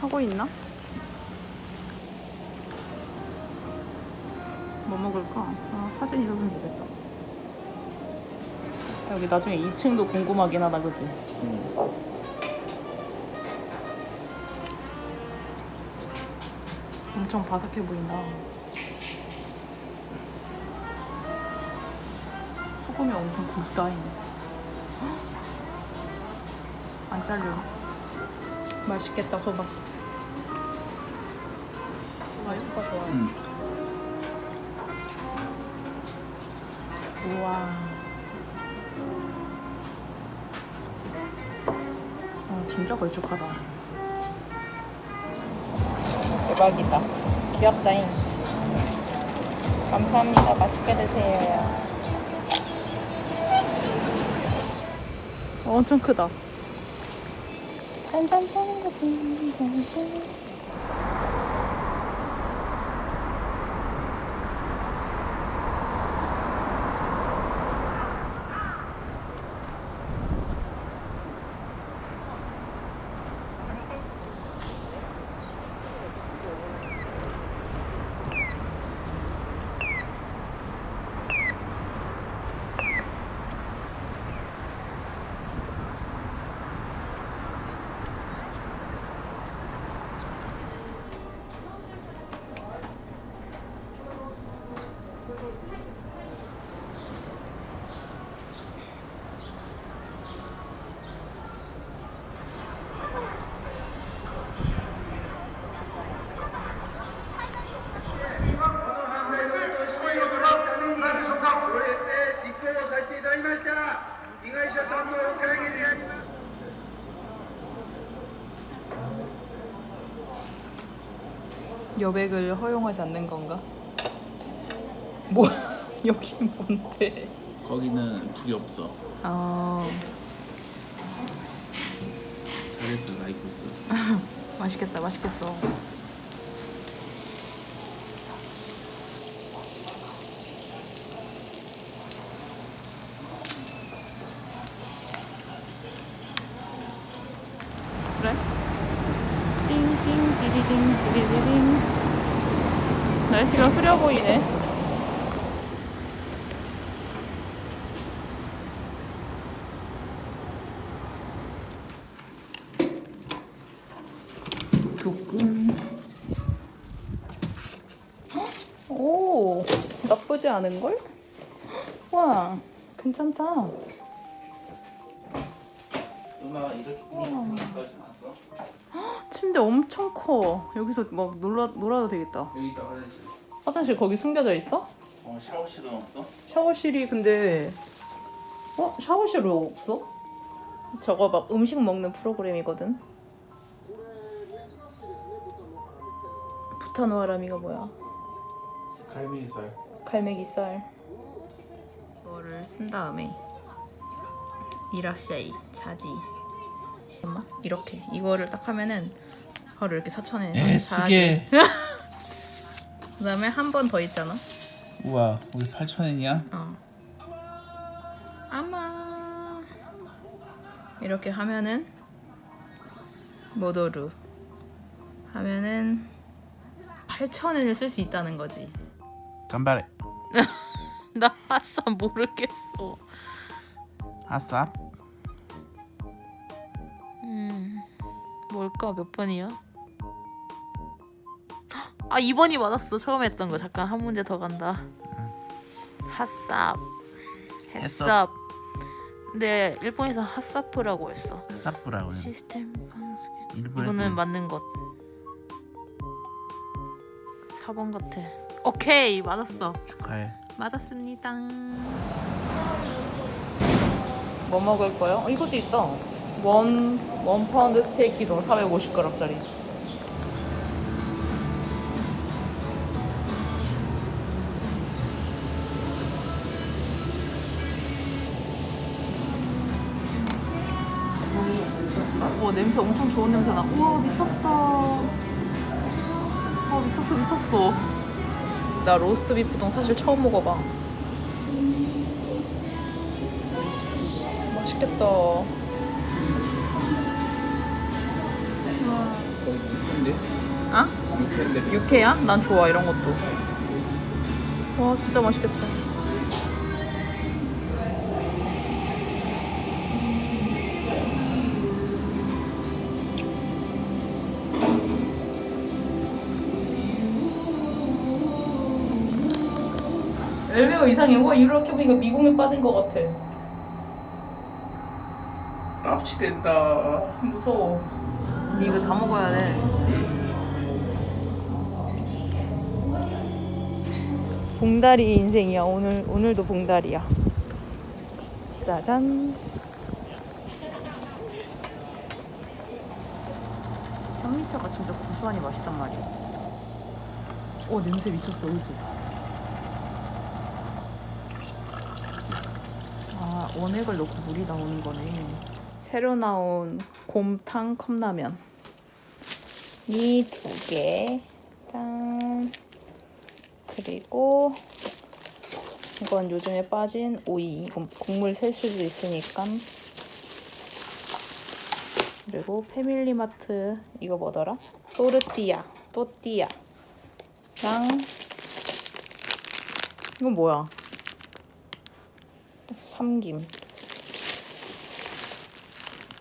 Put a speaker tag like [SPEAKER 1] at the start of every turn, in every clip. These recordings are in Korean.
[SPEAKER 1] 하고 있나? 뭐 먹을까? 아, 사진 있었으면 좋겠다. 여기 나중에 2층도 궁금하긴 하다, 그지? 엄청 바삭해 보인다. 소금이 엄청 굵다잉. 안 잘려. 맛있겠다, 소박. 아, 소박 좋아해.
[SPEAKER 2] 응.
[SPEAKER 1] 우와. 아, 진짜 걸쭉하다. 대박이다. 귀엽다잉. 감사합니다. 맛있게 드세요. 어, 엄청 크다. 딴딴 거리는거 보는데. 여백을 허용하지 않는 건가? 뭐 여기 뭔데?
[SPEAKER 2] 거기는 불이 없어.
[SPEAKER 1] 아
[SPEAKER 2] 잘했어 라이코스.
[SPEAKER 1] 맛있겠다 맛있겠어. 그래? 띵띵 디디딩 디디딩 날씨가 흐려 보이네. 조금. 오, 나쁘지 않은 걸? 와, 괜찮다.
[SPEAKER 2] 누나 이렇게 꾸미까지 났어?
[SPEAKER 1] 침대 엄청 커. 여기서 막 놀아 놀아도 되겠다.
[SPEAKER 2] 여기 있다 화장실.
[SPEAKER 1] 화장실 거기 숨겨져 있어?
[SPEAKER 2] 어 샤워실은 없어?
[SPEAKER 1] 샤워실이 근데 어 샤워실 왜 없어? 저거 막 음식 먹는 프로그램이거든. 부타노아라미가 뭐야?
[SPEAKER 2] 갈매기살.
[SPEAKER 1] 갈매기살. 이거를 쓴 다음에 이라샤이 자지. 엄마 이렇게 이거를 딱 하면은 바로 이렇게 사천에
[SPEAKER 2] 애쓰게.
[SPEAKER 1] 그다음에 한 번 더 있잖아.
[SPEAKER 2] 우와 우리 8천 엔이야?
[SPEAKER 1] 어. 아마 이렇게 하면은 모도루 하면은 8,000엔을 쓸 수 있다는 거지.
[SPEAKER 2] 간발해.
[SPEAKER 1] 나 아싸 모르겠어.
[SPEAKER 2] 아싸.
[SPEAKER 1] 음. 뭘까? 몇 번이야? 아, 2번이 맞았어. 처음 했던 거. 잠깐 한 문제 더 간다. 핫삽. 햇삽. 근데 일본에서 핫사프라고 했어.
[SPEAKER 2] 아싸뿌라고.
[SPEAKER 1] 시스템 강습.
[SPEAKER 2] 일본에
[SPEAKER 1] 이거는 맞는 것. 4번 같아. 오케이, 맞았어.
[SPEAKER 2] 축하해.
[SPEAKER 1] 맞았습니다. 뭐 먹을 거요? 어, 이것도 있다. 원, 원 파운드 스테이크 동 450g짜리. 와 냄새 엄청 좋은 냄새 나. 우와 미쳤다. 아 미쳤어 미쳤어. 나 로스트 비프동 사실 처음 먹어봐. 맛있겠다.
[SPEAKER 2] 육회인데?
[SPEAKER 1] 육회야? 난 좋아 이런 것도. 와 진짜 맛있겠다. 엘베가 이상해. 와 이렇게 보니까 미궁에 빠진 것 같아.
[SPEAKER 2] 납치된다.
[SPEAKER 1] 무서워. 니 이거 다 먹어야 돼. 봉다리 인생이야. 오늘 오늘도 봉다리야. 짜잔. 현미차가 진짜 구수하니 맛있단 말이야. 오 냄새 미쳤어, 그지? 아 원액을 넣고 물이 나오는 거네. 새로 나온 곰탕 컵라면. 이 두 개. 짠. 그리고 이건 요즘에 빠진 오이. 국물 셀 수도 있으니까. 그리고 패밀리마트 이거 뭐더라? 또르띠아. 또띠아. 랑 이건 뭐야? 삼김.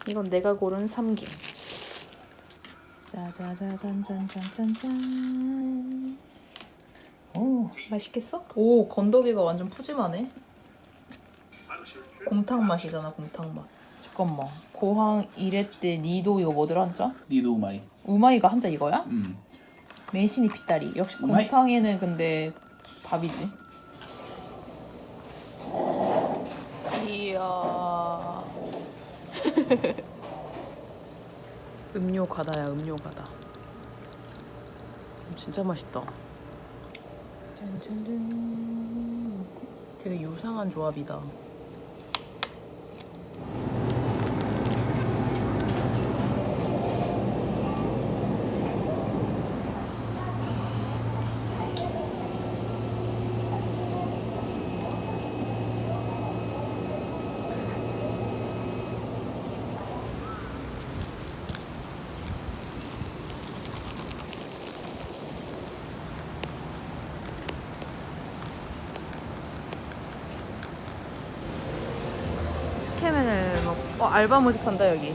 [SPEAKER 1] 이건 내가 고른 삼김. 짜자자잔짠짠짠짠. 오, 맛있겠어? 오, 건더기가 완전 푸짐하네. 곰탕 맛이잖아, 곰탕 맛. 잠깐만. 고항 이랬대 니도 이거 뭐더라 한 자?
[SPEAKER 2] 니도 우마이.
[SPEAKER 1] 우마이가 한 자 이거야?
[SPEAKER 2] 음.
[SPEAKER 1] 매신이 핏다리. 역시
[SPEAKER 2] 우마이.
[SPEAKER 1] 곰탕에는 근데 밥이지. 이야. 음료 가다야 음료 가다. 진짜 맛있다. 짠짠짠. 되게 유상한 조합이다. 스캐맨을 막, 어, 알바 모집한다, 여기.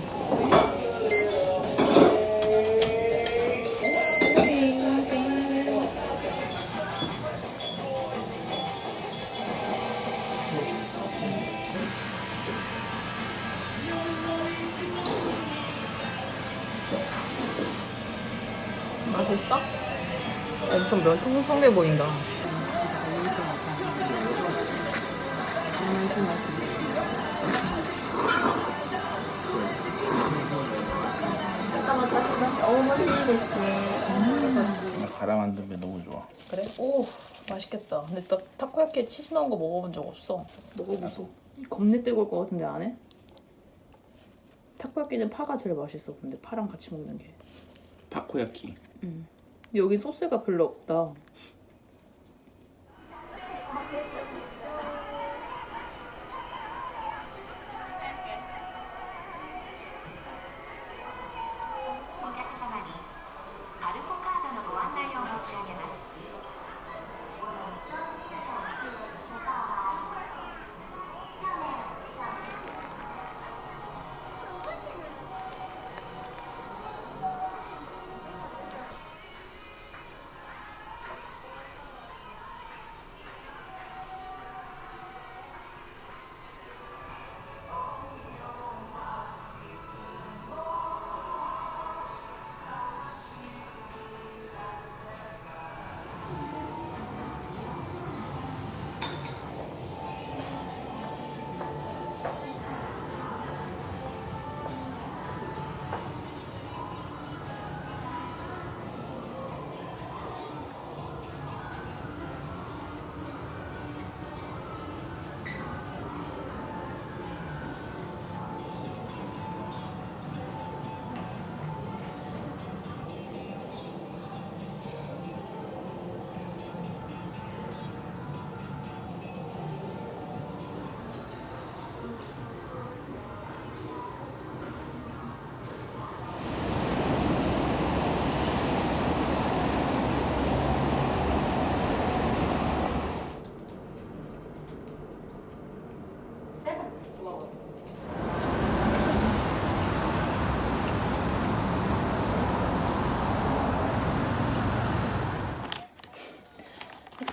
[SPEAKER 1] 맛있어? 엄청 면 통통해 보인다.
[SPEAKER 2] 갈아 만든 게 너무 좋아.
[SPEAKER 1] 그래? 오 맛있겠다. 근데 나 타코야키에 치즈 넣은 거 먹어본 적 없어. 먹어보소. 겁내 뜨거울 것 같은데 안 해? 타코야키는 파가 제일 맛있어. 근데 파랑 같이 먹는 게.
[SPEAKER 2] 파코야키.
[SPEAKER 1] 근데 여기 소스가 별로 없다.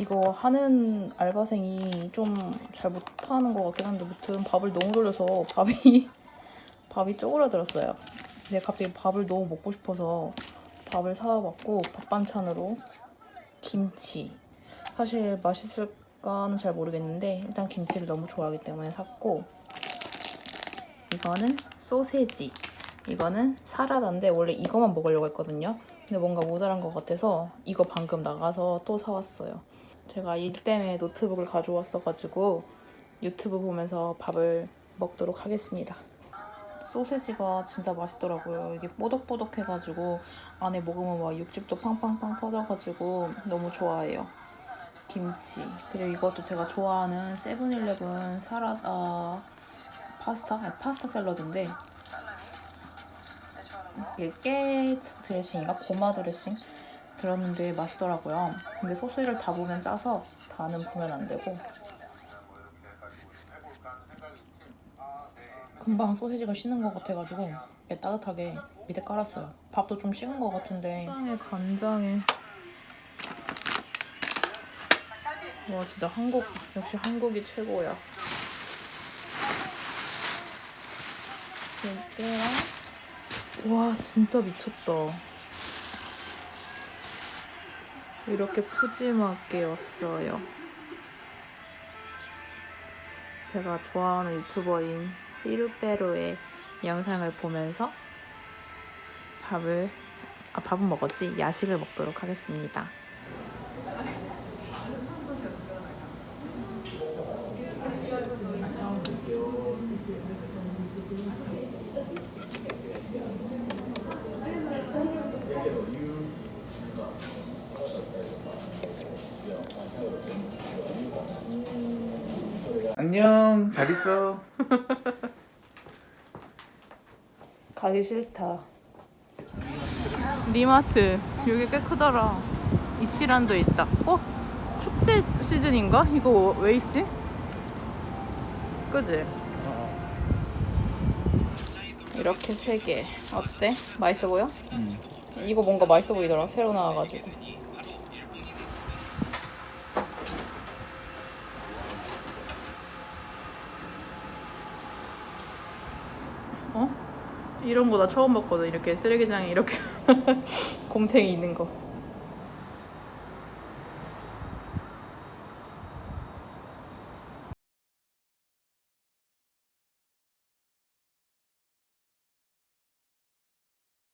[SPEAKER 1] 이거 하는 알바생이 좀 잘 못하는 것 같긴 한데 무튼 밥을 너무 돌려서 밥이 밥이 쪼그라들었어요. 근데 갑자기 밥을 너무 먹고 싶어서 밥을 사와봤고 밥 반찬으로 김치. 사실 맛있을까는 잘 모르겠는데 일단 김치를 너무 좋아하기 때문에 샀고 이거는 소세지. 이거는 사라다인데 원래 이거만 먹으려고 했거든요. 근데 뭔가 모자란 것 같아서 이거 방금 나가서 또 사왔어요. 제가 일 때문에 노트북을 가져왔어가지고 유튜브 보면서 밥을 먹도록 하겠습니다. 소세지가 진짜 맛있더라고요. 이게 뽀독뽀독해가지고 안에 먹으면 막 육즙도 팡팡팡 터져가지고 너무 좋아해요. 김치 그리고 이것도 제가 좋아하는 세븐일레븐 사라다 파스타 아니, 파스타 샐러드인데 이게 깨 드레싱인가 고마 드레싱 들었는데 맛있더라고요. 근데 소스를 다 보면 짜서 다는 보면 안 되고 금방 소세지가 식는 것 같아가지고 이게 따뜻하게 밑에 깔았어요. 밥도 좀 식은 것 같은데 간장에 간장에 와 진짜 한국 역시 한국이 최고야. 이때랑 와 진짜 미쳤다. 이렇게 푸짐하게 왔어요. 제가 좋아하는 유튜버인 삐루빼루의 영상을 보면서 밥을 아 밥은 먹었지 야식을 먹도록 하겠습니다.
[SPEAKER 2] 안녕. 잘 있어.
[SPEAKER 1] 가기 싫다. 리마트 여기 꽤 크더라. 이치란도 있다. 어? 축제 시즌인가? 이거 왜 있지? 그지? 이렇게 세 개. 어때? 맛있어 보여?
[SPEAKER 2] 응.
[SPEAKER 1] 이거 뭔가 맛있어 보이더라. 새로 나와가지고. 이런 거 나 처음 봤거든. 이렇게 쓰레기장에 이렇게 곰탱이 있는 거.